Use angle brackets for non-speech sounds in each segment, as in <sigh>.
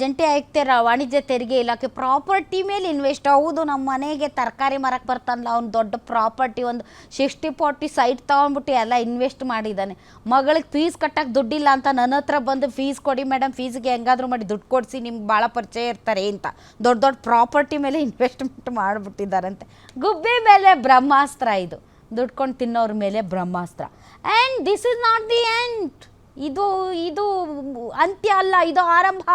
ಜಂಟಿ ಆಯುಕ್ತರ ವಾಣಿಜ್ಯ ತೆರಿಗೆ ಇಲಾಖೆ ಪ್ರಾಪರ್ಟಿ ಮೇಲೆ ಇನ್ವೆಸ್ಟ್ ಹೌದು ನಮ್ಮ ಮನೆಗೆ ತರಕಾರಿ ಮರಕ್ಕೆ ಬರ್ತಾನಲ್ಲ ಅವ್ನು ದೊಡ್ಡ ಪ್ರಾಪರ್ಟಿ ಒಂದು ಸಿಕ್ಸ್ಟಿ ಫಾರ್ಟಿ ಸೈಟ್ ತೊಗೊಂಡ್ಬಿಟ್ಟು ಎಲ್ಲ ಇನ್ವೆಸ್ಟ್ ಮಾಡಿದ್ದಾನೆ. ಮಗಳಿಗೆ ಫೀಸ್ ಕಟ್ಟಕ್ಕೆ ದುಡ್ಡಿಲ್ಲ ಅಂತ ನನ್ನ ಹತ್ರ ಬಂದು ಫೀಸ್ ಕೊಡಿ ಮೇಡಮ್ ಫೀಸ್ಗೆ ಹೆಂಗಾದ್ರೂ ಮಾಡಿ ದುಡ್ಡು ಕೊಡಿಸಿ, ನಿಮ್ಗೆ ಭಾಳ ಪರಿಚಯ ಇರ್ತಾರೆ ಅಂತ. ದೊಡ್ಡ ದೊಡ್ಡ ಪ್ರಾಪರ್ಟಿ ಮೇಲೆ ಇನ್ವೆಸ್ಟ್ಮೆಂಟ್ <laughs> ಮಾಡಿಬಿಟ್ಟಿದ್ದಾರಂತೆ. ಗುಬ್ಬಿ ಮೇಲೆ ಬ್ರಹ್ಮಾಸ್ತ್ರ ಇದು. ದುಡ್ಕೊಂಡು ತಿನ್ನೋರ ಮೇಲೆ ಬ್ರಹ್ಮಾಸ್ತ್ರ. And this is not the end ಇದು ಇದು ಅಂತ್ಯ ಅಲ್ಲ, ಇದು ಆರಂಭ.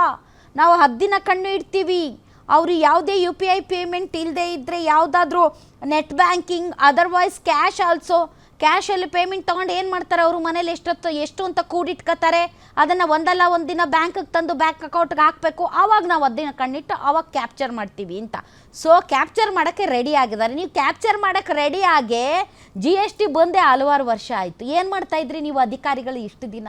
ನಾವು ಹದ್ದಿನ ಕಣ್ಣು ಇಡ್ತೀವಿ. ಅವರು ಯಾವುದೇ ಯು ಪಿ ಐ ಪೇಮೆಂಟ್ ಇಲ್ಲದೆ ಇದ್ದರೆ ಯಾವುದಾದ್ರೂ net banking otherwise cash also ಕ್ಯಾಶಲ್ಲಿ payment ತೊಗೊಂಡು ಏನು ಮಾಡ್ತಾರೆ ಅವರು ಮನೇಲಿ ಎಷ್ಟೊತ್ತು, ಎಷ್ಟು ಅಂತ ಕೂಡಿಟ್ಕೋತಾರೆ. ಅದನ್ನು ಒಂದಲ್ಲ ಒಂದು ದಿನ ಬ್ಯಾಂಕಿಗೆ ತಂದು ಬ್ಯಾಂಕ್ ಅಕೌಂಟ್ಗೆ ಹಾಕಬೇಕು. ಆವಾಗ ನಾವು ಹದ್ದಿನ ಕಣ್ಣಿಟ್ಟು ಆವಾಗ ಕ್ಯಾಪ್ಚರ್ ಮಾಡ್ತೀವಿ ಅಂತ. ಸೊ ಕ್ಯಾಪ್ಚರ್ ಮಾಡೋಕ್ಕೆ ರೆಡಿ ಆಗಿದ್ದಾರೆ. ನೀವು ಕ್ಯಾಪ್ಚರ್ ಮಾಡೋಕ್ಕೆ ರೆಡಿ ಆಗೇ ಜಿ ಎಸ್ ಟಿ ಬಂದೇ ಹಲವಾರು ವರ್ಷ ಆಯಿತು. ಏನು ಮಾಡ್ತಾ ಇದ್ರಿ ನೀವು ಅಧಿಕಾರಿಗಳು ಇಷ್ಟು ದಿನ?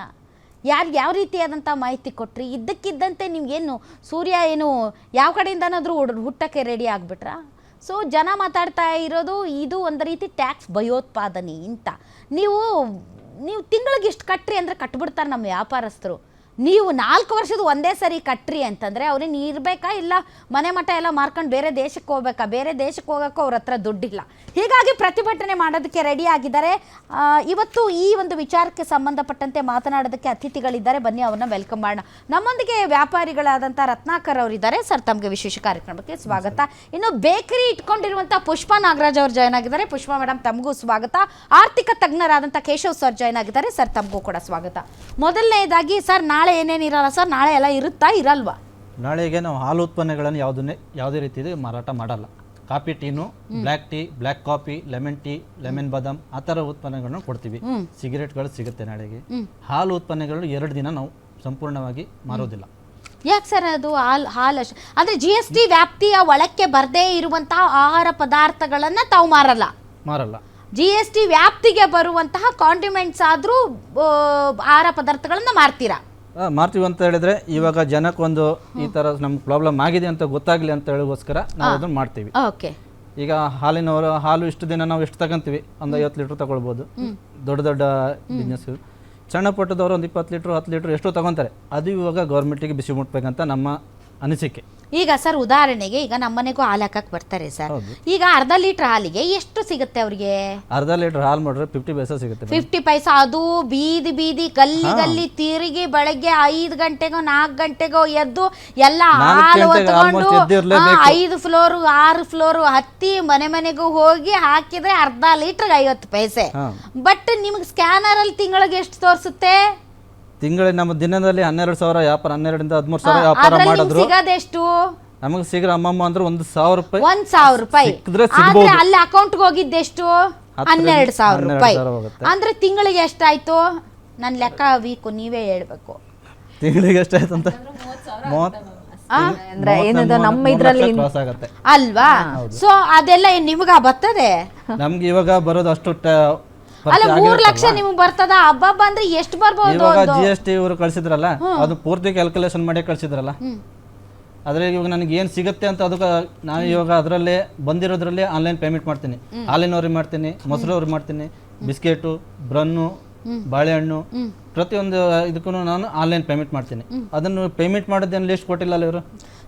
ಯಾರು ಯಾವ ರೀತಿಯಾದಂಥ ಮಾಹಿತಿ ಕೊಟ್ರಿ? ಇದ್ದಕ್ಕಿದ್ದಂತೆ ನಿಮ್ಗೇನು ಸೂರ್ಯ ಏನು ಯಾವ ಕಡೆಯಿಂದನಾದರೂ ಹುಟ್ಟಕ್ಕೆ ರೆಡಿ ಆಗಿಬಿಟ್ರಾ? ಸೊ ಜನ ಮಾತಾಡ್ತಾ ಇರೋದು ಇದು ಒಂದು ರೀತಿ ಟ್ಯಾಕ್ಸ್ ಭಯೋತ್ಪಾದನೆ ಅಂತ ನೀವು ನೀವು ತಿಂಗಳಿಗೆ ಇಷ್ಟು ಕಟ್ಟ್ರಿ ಅಂದರೆ ಕಟ್ಬಿಡ್ತಾರೆ ನಮ್ಮ ವ್ಯಾಪಾರಸ್ಥರು. ನೀವು ನಾಲ್ಕು ವರ್ಷದ ಒಂದೇ ಸರಿ ಕಟ್ರಿ ಅಂತಂದರೆ ಅವ್ರೇನು ಇರಬೇಕಾ? ಇಲ್ಲ, ಮನೆ ಮಠ ಎಲ್ಲ ಮಾರ್ಕೊಂಡು ಬೇರೆ ದೇಶಕ್ಕೆ ಹೋಗ್ಬೇಕಾ? ಬೇರೆ ದೇಶಕ್ಕೆ ಹೋಗೋಕ್ಕೂ ಅವ್ರ ಹತ್ರ ದುಡ್ಡಿಲ್ಲ. ಹೀಗಾಗಿ ಪ್ರತಿಭಟನೆ ಮಾಡೋದಕ್ಕೆ ರೆಡಿ ಆಗಿದ್ದಾರೆ. ಇವತ್ತು ಈ ಒಂದು ವಿಚಾರಕ್ಕೆ ಸಂಬಂಧಪಟ್ಟಂತೆ ಮಾತನಾಡೋದಕ್ಕೆ ಅತಿಥಿಗಳಿದ್ದಾರೆ. ಬನ್ನಿ, ಅವ್ರನ್ನ ವೆಲ್ಕಮ್ ಮಾಡೋಣ. ನಮ್ಮೊಂದಿಗೆ ವ್ಯಾಪಾರಿಗಳಾದಂಥ ರತ್ನಾಕರ್ ಅವರಿದ್ದಾರೆ ಸರ್, ತಮಗೆ ವಿಶೇಷ ಕಾರ್ಯಕ್ರಮಕ್ಕೆ ಸ್ವಾಗತ. ಇನ್ನು ಬೇಕರಿ ಇಟ್ಕೊಂಡಿರುವಂಥ ಪುಷ್ಪ ನಾಗರಾಜ್ ಅವರು ಜಾಯ್ನ್ ಆಗಿದ್ದಾರೆ. ಪುಷ್ಪ ಮೇಡಮ್ ತಮಗೂ ಸ್ವಾಗತ. ಆರ್ಥಿಕ ತಜ್ಞರಾದಂಥ ಕೇಶವ್ ಸರ್ ಜಾಯ್ನ್ ಆಗಿದ್ದಾರೆ. ಸರ್, ತಮಗೂ ಕೂಡ ಸ್ವಾಗತ. ಮೊದಲನೇದಾಗಿ, ಸರ್, ನಾಳೆ ಏನೇನು ಇರಲ್ಲ ಸರ್ ನಾಳೆ ಎಲ್ಲ ಇರುತ್ತಾ ಇರಲ್ವಾ? ನಾಳೆಗೆ ನಾವು ಹಾಲು ಉತ್ಪನ್ನಗಳನ್ನು ಯಾವುದನ್ನೇ ಯಾವುದೇ ರೀತಿಯಲ್ಲಿ ಮಾರಾಟ ಮಾಡಲ್ಲ. ಕಾಫಿ ಟೀನು black tea black coffee lemon tea lemon ಬಾದಾಮ್ ಆ ಥರ ಉತ್ಪನ್ನಗಳನ್ನು ಕೊಡ್ತೀವಿ. ಸಿಗರೇಟ್ಗಳು ಸಿಗುತ್ತೆ ನಾಳೆಗೆ. ಹಾಲು ಉತ್ಪನ್ನಗಳು ಎರಡು ದಿನ ನಾವು ಸಂಪೂರ್ಣವಾಗಿ ಮಾರೋದಿಲ್ಲ. ಯಾಕೆ ಸರ್ ಅದು ಹಾಲು ಹಾಲು ಅಷ್ಟು ಅಂದರೆ ಜಿ ಎಸ್ ಟಿ ವ್ಯಾಪ್ತಿಯ ಒಳಕ್ಕೆ ಬರದೇ ಇರುವಂತಹ ಆಹಾರ ಪದಾರ್ಥಗಳನ್ನು ತಾವು ಮಾರಲ್ಲ? ಮಾರಲ್ಲ. ಜಿ ಎಸ್ ಟಿ ವ್ಯಾಪ್ತಿಗೆ ಬರುವಂತಹ ಕಾಂಡಿಮೆಂಟ್ಸ್ ಆದರೂ ಆಹಾರ ಪದಾರ್ಥಗಳನ್ನು ಮಾರ್ತೀರಾ? ಆ, ಮಾರ್ತೀವಿ ಅಂತ ಹೇಳಿದ್ರೆ ಇವಾಗ ಜನಕ್ಕೊಂದು ಈ ತರ ನಮ್ಗೆ ಪ್ರಾಬ್ಲಮ್ ಆಗಿದೆ ಅಂತ ಗೊತ್ತಾಗ್ಲಿ ಅಂತ ಹೇಳೋಗೋಸ್ಕರ ನಾವು ಅದನ್ನ ಮಾಡ್ತೀವಿ. ಓಕೆ ಈಗ ಹಾಲಿನವರು ಹಾಲು ಇಷ್ಟು ದಿನ ನಾವು ಎಷ್ಟು ತಗೊಂತೀವಿ? ಒಂದು ಐವತ್ತು ಲೀಟ್ರ್ ತಗೊಳ್ಬೋದು. ದೊಡ್ಡ ದೊಡ್ಡ ಬಿಸ್ನೆಸ್ ಸಣ್ಣ ಪಟ್ಟದವರು ಒಂದು ಇಪ್ಪತ್ತು ಲೀಟ್ರ್ ಹತ್ತು ಲೀಟ್ರ್ ಎಷ್ಟು ತಗೊಂತಾರೆ. ಅದು ಇವಾಗ ಗೌರ್ಮೆಂಟಿಗೆ ಬಿಸಿ ಮುಟ್ಬೇಕಂತ ನಮ್ಮ ಅನಿಸಿಕೆ ಈಗ ಸರ್ ಉದಾಹರಣೆಗೆ ಈಗ ನಮ್ಮನೆಗೂ ಹಾಲು ಹಾಕಕ್ಕೆ ಬರ್ತಾರೆ ಸರ್ ಹೌದು. ಈಗ ಅರ್ಧ ಲೀಟರ್ ಹಾಲಿಗೆ ಎಷ್ಟು ಸಿಗುತ್ತೆ ಅವ್ರಿಗೆ ಅರ್ಧ ಲೀಟರ್ ಹಾಲು ಮಾಡಿದ್ರೆ ಫಿಫ್ಟಿ ಪೈಸಾ ಸಿಗುತ್ತೆ madam. ಫಿಫ್ಟಿ ಪೈಸಾ ಅದು ಬೀದಿ ಬೀದಿ ಗಲ್ಲಿ ಗಲ್ಲಿ ತಿರುಗಿ ಬೆಳಗ್ಗೆ ಐದು ಗಂಟೆಗೋ ನಾಲ್ಕು ಗಂಟೆಗೋ ಎದ್ದು ಎಲ್ಲ ನಾಲ್ಕು ಹಾಲು ಗಂಟೆಗೆ ಹೊತ್ಕೊಂಡು almost ಎದ್ದಿರ್ಲೇಬೇಕು. ಆ, ಐದು ಫ್ಲೋರು ಆರು ಫ್ಲೋರು ಹತ್ತಿ ಮನೆ ಮನೆಗೂ ಹೋಗಿ ಹಾಕಿದ್ರೆ ಅರ್ಧ ಲೀಟರ್ಗೆ ಐವತ್ತು ಪೈಸೆ ಹಾ. ಬಟ್ ನಿಮ್ಗೆ ಸ್ಕ್ಯಾನರ್ ಅಲ್ಲಿ ತಿಂಗಳಿಗೆ ಎಷ್ಟು ತೋರಿಸುತ್ತೆ ತಿಂಗಳಿಗೆ ನಮ್ಮ ದಿನದಲ್ಲಿ ಹನ್ನೆರಡು ಸಾವಿರ ವ್ಯಾಪಾರ ಹನ್ನೆರಡರಿಂದ ಹದಿಮೂರು ಸಾವಿರ ವ್ಯಾಪಾರ ಅದ್ರಲ್ಲಿ ನಿಮ್ಗೆ ಮಾಡಿದ್ರು. ಸಿಗೋದೆಷ್ಟು? ನಮಗೆ ಸಿಗ್ರ ಅಮ್ಮಮ್ಮ ಅಂದ್ರೆ ಒಂದು ಸಾವಿರ ರೂಪಾಯಿ ಒಂದ್ ಸಾವಿರ ರೂಪಾಯಿ. ಸಿಕ್ಕಿದ್ರೆ ಆದ್ರೆ ಸಿಗ್ಬೋದು. ಅಲ್ಲಿ ಅಕೌಂಟ್ಗೆ ಹೋಗಿದ್ದೆಷ್ಟು? ಹತ್ತರಿಂದ ಹನ್ನೆರಡು ಸಾವಿರ ಹನ್ನೆರಡು ರೂಪಾಯಿ. ಸಾವಿರ ಹೋಗುತ್ತೆ. ಅಂದ್ರೆ ತಿಂಗಳಿಗೆ ಎಷ್ಟಾಯ್ತು? ನನ್ನ ಲೆಕ್ಕ ವೀಕು ನೀವೇ ಹೇಳ್ಬೇಕು. ತಿಂಗಳಿಗೆ ಎಷ್ಟಾಯ್ತು ಅಂತ? ಮೂವತ್ತು ಅಂದ್ರೆ ಏನದು ನಮ್ಮ ಇದ್ರಲ್ಲಿ ಕ್ರಾಸ್ ಆಗುತ್ತೆ. ಅಲ್ವಾ? ಸೊ ಅದೆಲ್ಲ ಏನ್ ನಿಮ್ಗ ಬರ್ತದೆ? ನಮ್ಗೆ ಇವಾಗ ಬರೋದು ಅಷ್ಟು ಟ- ಅಲ್ಲ ಮೂರ್ ಲಕ್ಷ? ನಿಮ್ಗೆ ಬರ್ತದ? ಹಬ್ಬ ಬಂದ್ರೆ ಎಷ್ಟು ಬರ್ಬೋದು ಇವಾಗ ಜಿ ಎಸ್ ಟಿ ಇವರು ಕಳ್ಸಿದ್ರಲ್ಲ ಅದು ಪೂರ್ತಿ ಕ್ಯಾಲ್ಕುಲೇಷನ್ ಮಾಡಿ ಕಳ್ಸಿದ್ರಲ್ಲ. ಆದ್ರೆ ಇವಾಗ ನನಗೆ ಏನು ಸಿಗುತ್ತೆ ಅಂತ ಅದಕ್ಕೆ ನಾನು ಇವಾಗ ಅದರಲ್ಲೇ ಬಂದಿರೋದ್ರಲ್ಲೇ ಆನ್ಲೈನ್ ಪೇಮೆಂಟ್ ಮಾಡ್ತೀನಿ. ಹಾಲಿನವ್ರಿಗೆ ಮಾಡ್ತೀನಿ ಮೊಸರವ್ರಿಗೆ ಮಾಡ್ತೀನಿ ಬಿಸ್ಕೆಟು ಬ್ರನ್ನು ಬಾಳೆಹಣ್ಣು ಪ್ರತಿಯೊಂದು ಇದಕ್ಕೂ ನಾನು ಆನ್ಲೈನ್ ಪೇಮೆಂಟ್ ಮಾಡ್ತೀನಿ. ಅದನ್ನು ಪೇಮೆಂಟ್ ಮಾಡೋದೇನು ಲಿಸ್ಟ್ ಕೊಟ್ಟಿಲ್ಲ ಅಲ್ಲ ಇವರು?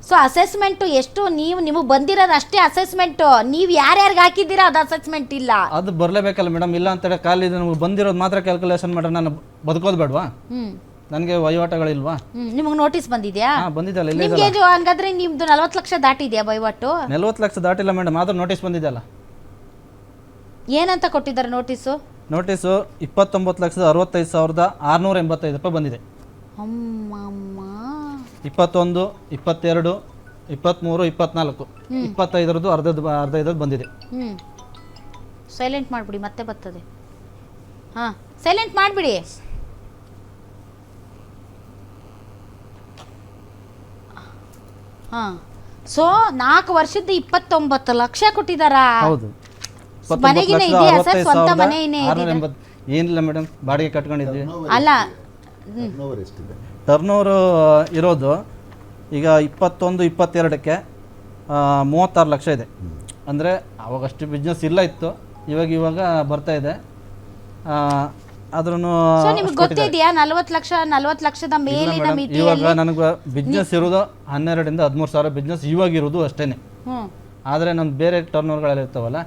ಸೊ ಅಸೆಸ್ಮೆಂಟ್ ಎಷ್ಟು? ನೀವು ನಿಮಗೆ ಬಂದಿರೋದು ಅಷ್ಟೇ ಅಸೆಸ್ಮೆಂಟ್ ನೀವು ಯಾರ್ಯಾರಿಗೆ ಹಾಕಿದ್ದೀರಾ ಅದು ಅಸೆಸ್ಮೆಂಟ್ ಇಲ್ಲ. ಅದು ಬರಲೇಬೇಕಲ್ಲ ಮೇಡಮ್ ಇಲ್ಲ ಅಂತೇಳಿ ಖಾಲಿ ನಮ್ಗೆ ಬಂದಿರೋದು ಮಾತ್ರ ಕ್ಯಾಲ್ಕುಲೇಷನ್ ಮಾಡ್ರೆ ನಾನು ಬದುಕೋದು ಬೇಡವಾ? ನನಗೆ ವಹಿವಾಟಗಳಿಲ್ವಾ? ನಿಮಗೆ ನೋಟಿಸ್ ಬಂದಿದ್ಯಾ? ಬಂದಿದ್ದಲ್ಲ ನಿಮಗೆ ಹಂಗಾದ್ರೆ ನಿಮ್ದು ನಲವತ್ತು ಲಕ್ಷ ದಾಟಿದ್ಯಾ ವಹಿವಾಟು? ನಲ್ವತ್ತು ಲಕ್ಷ ದಾಟಿಲ್ಲ ಮೇಡಮ್ ಆದ್ರೂ ನೋಟಿಸ್ ಬಂದಿದೆಯಲ್ಲ. ಏನಂತ ಕೊಟ್ಟಿದ್ದಾರೆ ನೋಟಿಸು ನೋಟಿಸು ಇಪ್ಪತ್ತೊಂಬತ್ತು ಲಕ್ಷದ ಅರವತ್ತೈದು ಸಾವಿರದ ಆರುನೂರ ಎಂಬತ್ತೈದು ರೂಪಾಯಿ ಬಂದಿದೆ. ಅಮ್ಮಮ್ಮ. ಇಪ್ಪತ್ತೊಂದು ಇಪ್ಪತ್ತೆರಡು ಇಪ್ಪತ್ತ್ಮೂರು ಇಪ್ಪತ್ನಾಲ್ಕು. ಇಪ್ಪತ್ತೈದರದ್ದು ಅರ್ಧದ ಅರ್ಧ ಇದ್ರದ್ದು ಬಂದಿದೆ. ಹ್ಞೂ ಸೈಲೆಂಟ್ ಮಾಡಿಬಿಡಿ ಮತ್ತೆ ಬರ್ತದೆ. ಹಾಂ ಸೈಲೆಂಟ್ ಮಾಡಿಬಿಡಿ. ಹಾಂ. ಸೊ ನಾಲ್ಕು ವರ್ಷದ ಇಪ್ಪತ್ತೊಂಬತ್ತು ಲಕ್ಷ ಕೊಟ್ಟಿದ್ದಾರಾ ಹೌದು. ಮನೆಗಿನೇ ಇದೆಯಾ ಸರ್? ಸ್ವಂತ ಮನೆಯೇ ಆರುನೂರ ಏನಿಲ್ಲ ಮೇಡಮ್ ಬಾಡಿಗೆ ಕಟ್ಕೊಂಡಿದ್ವಿ. ಅಲ್ಲ ಟರ್ನ್ ಓವರ್ ಇರೋದು ಈಗ ಇಪ್ಪತ್ತೊಂದು ಇಪ್ಪತ್ತೆರಡಕ್ಕೆ ಆ, ಮೂವತ್ತಾರು ಲಕ್ಷ ಇದೆ. ಅಂದರೆ ಅವಾಗಷ್ಟು ಬಿಸ್ನೆಸ್ ಇಲ್ಲ ಇತ್ತು. ಇವಾಗ ಇವಾಗ ಬರ್ತಾ ಇದೆ. ಆ, ಆದ್ರೂ ಸೊ ನಿಮ್ಗೆ ಗೊತ್ತಿದೆಯಾ? ನಲ್ವತ್ತು ಲಕ್ಷ ನಲ್ವತ್ತು ಲಕ್ಷದ ಮೇಲಿನ ಮಿತಿ ಇವಾಗ ನನಗೆ ಬಿಸ್ನೆಸ್ ಇರೋದು ಹನ್ನೆರಡರಿಂದ ಹದಿಮೂರು ಸಾವಿರ ಬಿಸ್ನೆಸ್ ಇವಾಗ ಇರೋದು ಅಷ್ಟೇನೆ. ಹ್ಮ್. ಆದರೆ ನಮ್ಮ ಬೇರೆ ಟರ್ನ್ ಓವರ್ಗಳೆಲ್ಲ ಇರ್ತಾವಲ್ಲ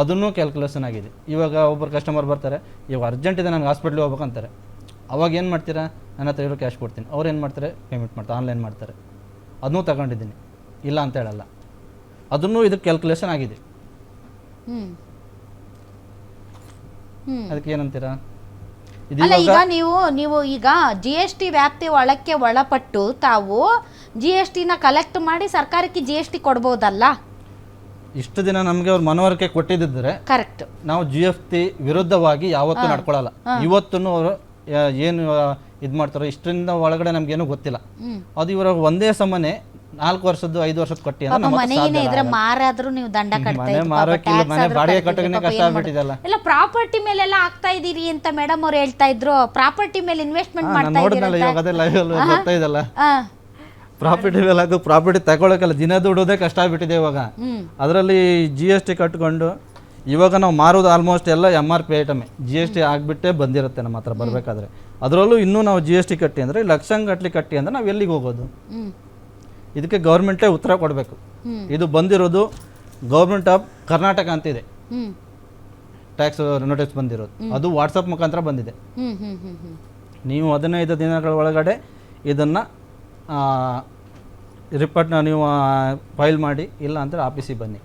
ಅದನ್ನೂ ಕ್ಯಾಲ್ಕುಲೇಷನ್ ಆಗಿದೆ. ಇವಾಗ ಒಬ್ಬರು ಕಸ್ಟಮರ್ ಬರ್ತಾರೆ ಇವಾಗ ಅರ್ಜೆಂಟ್ ಇದೆ ನನಗೆ ಹಾಸ್ಪಿಟ್ಲಿಗೆ ಹೋಗ್ಬೇಕಂತಾರೆ ಅವಾಗ ಏನು ಮಾಡ್ತೀರಾ? ನನ್ನ ಹತ್ರ ಇರೋ ಕ್ಯಾಶ್ ಕೊಡ್ತೀನಿ. ಅವ್ರು ಏನು ಮಾಡ್ತಾರೆ? ಪೇಮೆಂಟ್ ಮಾಡ್ತಾರೆ ಆನ್ಲೈನ್ ಮಾಡ್ತಾರೆ. ಅದನ್ನೂ ತಗೊಂಡಿದ್ದೀನಿ. ಇಲ್ಲ ಅಂತ ಹೇಳಲ್ಲ. ಅದನ್ನು ಇದಕ್ಕೆ ಕ್ಯಾಲ್ಕುಲೇಷನ್ ಆಗಿದೆ. ಅದಕ್ಕೆ ಏನಂತೀರಾ? ಅಲ್ಲ ಈಗ ನೀವು ನೀವು ಈಗ ಜಿ ಎಸ್ ಟಿ ವ್ಯಾಪ್ತಿ ಒಳಕ್ಕೆ ಒಳಪಟ್ಟು ತಾವು ಜಿ ಎಸ್ ಟಿನ ಕಲೆಕ್ಟ್ ಮಾಡಿ ಸರ್ಕಾರಕ್ಕೆ ಜಿ ಎಸ್ ಟಿ ಕೊಡ್ಬೋದಲ್ಲ? ಇಷ್ಟು ದಿನ ನಮಗೆ ಅವ್ರ ಮನವರಿಕೆ ಕೊಟ್ಟಿದ್ದರೆ ಕರೆಕ್ಟ್ ನಾವು ಜಿ ಎಫ್ ಟಿ ವಿರುದ್ಧವಾಗಿ ಯಾವತ್ತೂ ನಡ್ಕೊಳ್ಳಲ್ಲ ಇವತ್ತೂ ಅವರು ಏನು ಇದು ಮಾಡ್ತಾರೋ ಇಷ್ಟರಿಂದ ಒಳಗಡೆ ನಮ್ಗೇನು ಗೊತ್ತಿಲ್ಲ. ಅದು ಇವರ ಒಂದೇ ಸಮನೆ ನಾಲ್ಕು ವರ್ಷದ್ದು ಐದು ವರ್ಷದ ಕಟ್ಟಿ. ಮಾರಾದ್ರೂ ನೀವು ದಂಡ? ಎಲ್ಲ ಪ್ರಾಪರ್ಟಿ ಮೇಲೆಲ್ಲ ಆಗ್ತಾ ಇದೀರಿ ಅಂತ ಮೇಡಮ್ ಅವ್ರು ಹೇಳ್ತಾ ಇದ್ರು. ಪ್ರಾಪರ್ಟಿ ಮೇಲೆ ಇನ್ವೆಸ್ಟ್ಮೆಂಟ್ ಮಾಡ್ತಾ ನೋಡಿದ್ನಲ್ಲ ಪ್ರಾಫಿಟ್ ಇವೆಲ್ಲ ಅದು ಪ್ರಾಫಿಟ್ ತಗೊಳಕಲ್ಲ ದಿನ ದುಡೋದೇ ಕಷ್ಟ ಆಗ್ಬಿಟ್ಟಿದೆ ಇವಾಗ. ಅದರಲ್ಲಿ ಜಿ ಎಸ್ ಟಿ ಕಟ್ಕೊಂಡು ಇವಾಗ ನಾವು ಮಾರೋದು ಆಲ್ಮೋಸ್ಟ್ ಎಲ್ಲ ಎಂ ಆರ್ ಪಿ ಐಟಮೇ ಜಿ ಎಸ್ ಟಿ ಆಗಿಬಿಟ್ಟೇ ಬಂದಿರುತ್ತೆ ನಮ್ಮ ಹತ್ರ ಬರಬೇಕಾದ್ರೆ. ಅದರಲ್ಲೂ ಇನ್ನೂ ನಾವು ಜಿ ಎಸ್ ಟಿ ಕಟ್ಟಿ ಅಂದರೆ ಲಕ್ಷಂಗಟ್ಲಿ ಕಟ್ಟಿ ಅಂದರೆ ನಾವು ಎಲ್ಲಿಗೆ ಹೋಗೋದು? ಇದಕ್ಕೆ ಗೌರ್ಮೆಂಟೇ ಉತ್ತರ ಕೊಡಬೇಕು. ಇದು ಬಂದಿರೋದು ಗೌರ್ಮೆಂಟ್ ಆಫ್ ಕರ್ನಾಟಕ ಅಂತಿದೆ. ಟ್ಯಾಕ್ಸ್ ನೋಟಿಸ್ ಬಂದಿರೋದು. ಅದು ವಾಟ್ಸಪ್ ಮುಖಾಂತರ ಬಂದಿದೆ. ನೀವು ಹದಿನೈದು ದಿನಗಳ ಒಳಗಡೆ ಇದನ್ನು ರಿಪೋರ್ಟ್ನ ನೀವು ಫೈಲ್ ಮಾಡಿ ಇಲ್ಲ ಅಂದರೆ ಆಫೀಸಿಗೆ ಬನ್ನಿ.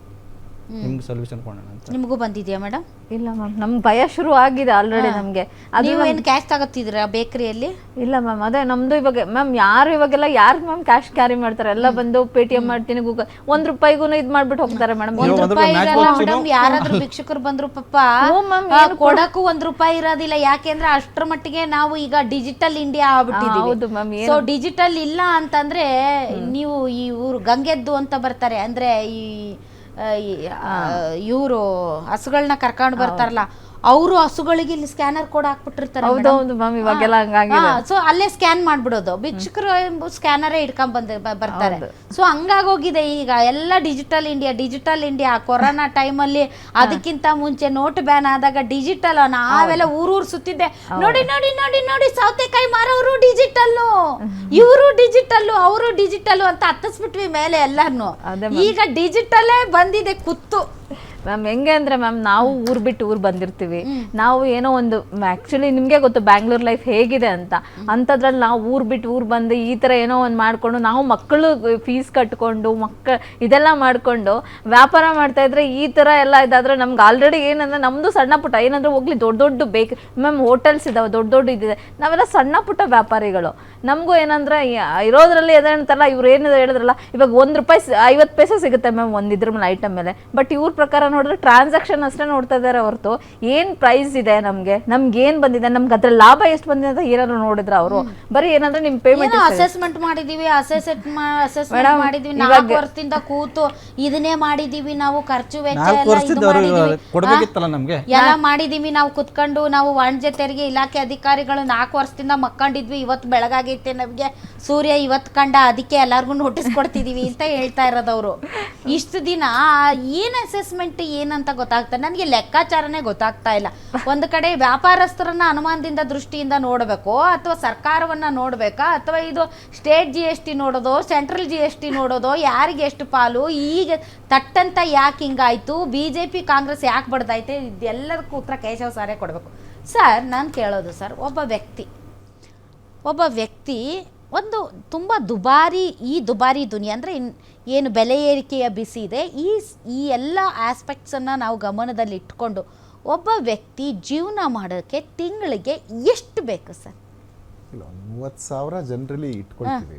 ನಿಮ್ಗೆ ಸೊಲ್ಯೂಷನ್ ಕೊಡೋಣ ಅಂತ. ನಿಮಗೂ ಬಂದಿದ್ಯಾ ಮೇಡಮ್ ಇಲ್ಲ ಮ್ಯಾಮ್ ನಮ್ಗೆ ಭಯ ಶುರು ಆಗಿದೆ ಆಲ್ರೆಡಿ ನಮಗೆ. ಅದು ನೀವು ಏನು ಕ್ಯಾಶ್ ತಗೋತಿದ್ರ ಬೇಕರಿಯಲ್ಲಿ ಇಲ್ಲ ಮ್ಯಾಮ್ ಅದೇ ನಮ್ದು ಇವಾಗ ಮ್ಯಾಮ್ ಯಾರು ಇವಾಗೆಲ್ಲ ಯಾರು ಮ್ಯಾಮ್ ಕ್ಯಾಶ್ ಕ್ಯಾರಿ ಮಾಡ್ತಾರೆ? ಎಲ್ಲ ಬಂದು ಪೇ ಟಿ ಎಂ ಮಾಡ್ತೀನಿ ಗೂಗಲ್ ಒಂದ್ ರೂಪಾಯಿಗೂ ಇದ್ ಮಾಡ್ಬಿಟ್ಟು ಹೋಗ್ತಾರೆ ಮೇಡಮ್ ಒಂದ್ ರೂಪಾಯಿ ಇರಲ್ಲ ಮೇಡಮ್ ಯಾರಾದ್ರೂ ಭಿಕ್ಷುಕರು ಬಂದ್ರು ಪಾಪ. ಹ್ಞೂ ಮ್ಯಾಮ್ ಆ, ಕೊಡಕ್ಕೂ ಒಂದ್ ರೂಪಾಯಿ ಇರೋದಿಲ್ಲ. ಯಾಕೆಂದ್ರೆ ಅಷ್ಟರ ಮಟ್ಟಿಗೆ ನಾವು ಈಗ ಡಿಜಿಟಲ್ ಇಂಡಿಯಾ ಹೌದು ಆಗ್ಬಿಟ್ಟಿದೀವಿ ಮ್ಯಾಮ್ ಸೊ ಡಿಜಿಟಲ್ ಇಲ್ಲ ಅಂತಂದ್ರೆ ನೀವು ಈ ಊರು ಗಂಗೆದ್ದು ಅಂತ ಬರ್ತಾರೆ. ಅಂದ್ರೆ ಈ ಇವರು ಹಸುಗಳನ್ನ ಕರ್ಕೊಂಡು ಬರ್ತಾರಲ್ಲ ಅವರು ಹಸುಗಳಿಗೆ ಇಲ್ಲಿ ಸ್ಕ್ಯಾನರ್ ಕೋಡ್ ಹಾಕ್ಬಿಟ್ಟಿರ್ತಾರೆ ಮ್ಯಾಮ್ ಇವಾಗೆಲ್ಲ ಹಂಗಾಗಿದೆ. ಸೊ ಅಲ್ಲೇ ಸ್ಕ್ಯಾನ್ ಮಾಡ್ಬಿಡೋದು. ಭಿಕ್ಷುಕರು ಸ್ಕ್ಯಾನರೇ ಇಟ್ಕೊಂಡ್ ಬಂದ್ ಬರ್ತಾರೆ. ಸೊ ಹಂಗಾಗೋಗಿದೆ ಈಗ. ಎಲ್ಲ digital India digital India corona ಟೈಮಲ್ಲಿ ಅದಕ್ಕಿಂತ ಮುಂಚೆ ನೋಟ್ ಬ್ಯಾನ್ ಆದಾಗ ಡಿಜಿಟಲ್ ನಾವೆಲ್ಲ ಊರೂರ್ ಸುತ್ತಿದ್ದೆ. ನೋಡಿ ನೋಡಿ ನೋಡಿ ನೋಡಿ ಸೌತೆಕಾಯಿ ಮಾರೋರು ಡಿಜಿಟಲ್ ಇವರು ಡಿಜಿಟಲ್ ಅವರು ಡಿಜಿಟಲ್ ಅಂತ ಹತ್ತಿಸ್ಬಿಟ್ವಿ ಮೇಲೆ ಎಲ್ಲಾರ್ನು. ಅದೇ ಈಗ ಡಿಜಿಟಲೇ ಬಂದಿದೆ ಕುತ್ತು. ಮ್ಯಾಮ್ ಹೆಂಗೆ ಅಂದ್ರೆ ಮ್ಯಾಮ್ ನಾವು ಊರ್ ಬಿಟ್ಟು ಊರ್ ಬಂದಿರ್ತೀವಿ. ನಾವು ಏನೋ ಒಂದು ಆಕ್ಚುಲಿ ನಿಮ್ಗೆ ಗೊತ್ತು ಬ್ಯಾಂಗ್ಳೂರ್ ಲೈಫ್ ಹೇಗಿದೆ ಅಂತ. ಅಂಥದ್ರಲ್ಲಿ ನಾವು ಊರ್ ಬಿಟ್ಟು ಊರ್ ಬಂದು ಈ ತರ ಏನೋ ಒಂದು ಮಾಡ್ಕೊಂಡು ನಾವು ಮಕ್ಕಳು ಫೀಸ್ ಕಟ್ಕೊಂಡು ಮಕ್ಕ ಇದೆಲ್ಲ ಮಾಡ್ಕೊಂಡು ವ್ಯಾಪಾರ ಮಾಡ್ತಾ ಇದ್ರೆ ಈ ತರ ಎಲ್ಲ ಇದಾದ್ರೆ ನಮ್ಗೆ ಆಲ್ರೆಡಿ ಏನಂದ್ರೆ ನಮ್ದು ಸಣ್ಣ ಪುಟ್ಟ ಏನಂದ್ರೆ ಹೋಗ್ಲಿ ದೊಡ್ಡ ದೊಡ್ಡ ಬೇಕ್ ಮ್ಯಾಮ್ ಹೋಟೆಲ್ಸ್ ಇದಾವೆ ದೊಡ್ಡ ದೊಡ್ಡ ಇದಿದೆ. ನಾವೆಲ್ಲ ಸಣ್ಣ ಪುಟ್ಟ ವ್ಯಾಪಾರಿಗಳು. ನಮಗೂ ಏನಂದ್ರೆ ಇರೋದ್ರಲ್ಲಿ ಇರೋದ್ರಲ್ಲಿ ಅದೇನಂತಲ್ಲ ಇವ್ರು ಏನಿದೆ ಹೇಳಿದ್ರಲ್ಲ ಇವಾಗ ಒಂದು ರೂಪಾಯಿ ಐವತ್ತು ಪೈಸೆ ಸಿಗುತ್ತೆ ಮ್ಯಾಮ್ ಒಂದು ಇದ್ರ ಮೇಲೆ ಐಟಮ್ ಮೇಲೆ. ಬಟ್ ಇವ್ರ ಪ್ರಕಾರ ನೋಡಿದ್ರೆ ಟ್ರಾನ್ಸಾಕ್ಷನ್ ಅಷ್ಟೇ ನೋಡ್ತಾ ಇದ್ದಾರೆ ಹೊರತು. ಏನು ಪ್ರೈಸ್ ಇದೆ ನಮಗೆ? ನಮ್ಗೆ ಏನು ಬಂದಿದೆ? ನಮ್ಗೆ ಅದ್ರ ಲಾಭ ಎಷ್ಟು ಬಂದಿದೆ ಅಂತ ಏನಾದ್ರು ನೋಡಿದ್ರ ಅವರು? ಬರೀ ಏನಂದ್ರೆ ನಿಮ್ಮ ಪೇಮೆಂಟ್ ಅಸೆಸ್ಮೆಂಟ್ ಮಾಡಿದೀವಿ ಅಸೆಸ್ಮೆಂಟ್ ಅಸೆಸ್ಮೆಂಟ್ ಮಾಡಿದೀವಿ. ನಾಲ್ಕು ವರ್ಷದಿಂದ ಕೂತು ಇದನ್ನೇ ಮಾಡಿದೀವಿ ನಾವು ಖರ್ಚು ವೆಚ್ಚ ನಾಲ್ಕು ಎಲ್ಲ ಮಾಡಿದೀವಿ. ಕೊಡಬೇಕಿತ್ತಲ್ಲ ನಮಗೆ? ಎಲ್ಲ ಮಾಡಿದೀವಿ. ನಾವು ಕುತ್ಕೊಂಡು ನಾವು ವಾಣಿಜ್ಯ ತೆರಿಗೆ ಇಲಾಖೆ ಅಧಿಕಾರಿಗಳು ನಾಲ್ಕು ವರ್ಷದಿಂದ ಮಕ್ಕಂಡಿದ್ವಿ. ಇವತ್ತು ಬೆಳಗಾಗೈತೆ ನಮಗೆ, ಸೂರ್ಯ ಇವತ್ತು ಕಂಡ ಅದಕ್ಕೆ ಎಲ್ಲರಿಗೂ ನೋಟಿಸ್ ಕೊಡ್ತಿದೀವಿ ಅಂತ ಹೇಳ್ತಾ ಇರೋದವ್ರು. ಇಷ್ಟು ದಿನ ಏನು ಅಸೆಸ್ಮೆಂಟ್ ಏನಂತ ಗೊತ್ತಾಗ್ತಾ, ನನಗೆ ಲೆಕ್ಕಾಚಾರನೇ ಗೊತ್ತಾಗ್ತಾ ಇಲ್ಲ. ಒಂದು ಕಡೆ ವ್ಯಾಪಾರಸ್ಥರನ್ನ ಅನುಮಾನದಿಂದ ದೃಷ್ಟಿಯಿಂದ ನೋಡಬೇಕು, ಅಥವಾ ಸರ್ಕಾರವನ್ನ ನೋಡಬೇಕಾ, ಅಥವಾ ಇದು ಸ್ಟೇಟ್ ಜಿ ಎಸ್ ಟಿ ನೋಡೋದು, ಸೆಂಟ್ರಲ್ ಜಿ ಎಸ್ ಟಿ ನೋಡೋದು, ಯಾರಿಗೆ ಎಷ್ಟು ಪಾಲು, ಈಗ ತಟ್ಟಂತ ಯಾಕೆ ಹಿಂಗಾಯ್ತು ಬಿ ಜೆ ಪಿ ಕಾಂಗ್ರೆಸ್ ಯಾಕೆ ಬಡ್ದೈತೆ ಇದೆಲ್ಲದಕ್ಕೂ ಉತ್ತರ ಕೇಶವ ಸಾರೇ ಕೊಡಬೇಕು. ಸರ್, ನಾನು ಕೇಳೋದು ಸರ್, ಒಬ್ಬ ವ್ಯಕ್ತಿ ಒಬ್ಬ ವ್ಯಕ್ತಿ ಒಂದು ತುಂಬ ದುಬಾರಿ ಈ ದುಬಾರಿ ದುನಿಯಾ ಅಂದರೆ ಇನ್ ಏನು ಬೆಲೆ ಏರಿಕೆಯ ಬಿಸಿ ಇದೆ ಈ ಈ ಎಲ್ಲ ಆಸ್ಪೆಕ್ಟ್ಸನ್ನು ನಾವು ಗಮನದಲ್ಲಿ ಇಟ್ಕೊಂಡು ಒಬ್ಬ ವ್ಯಕ್ತಿ ಜೀವನ ಮಾಡೋಕ್ಕೆ ತಿಂಗಳಿಗೆ ಎಷ್ಟು ಬೇಕು ಸರ್? ಇಲ್ಲ ಒಂದು ಮೂವತ್ತು ಸಾವಿರ ಜನರಲ್ಲಿ ಇಟ್ಕೊಳ್ತೀವಿ.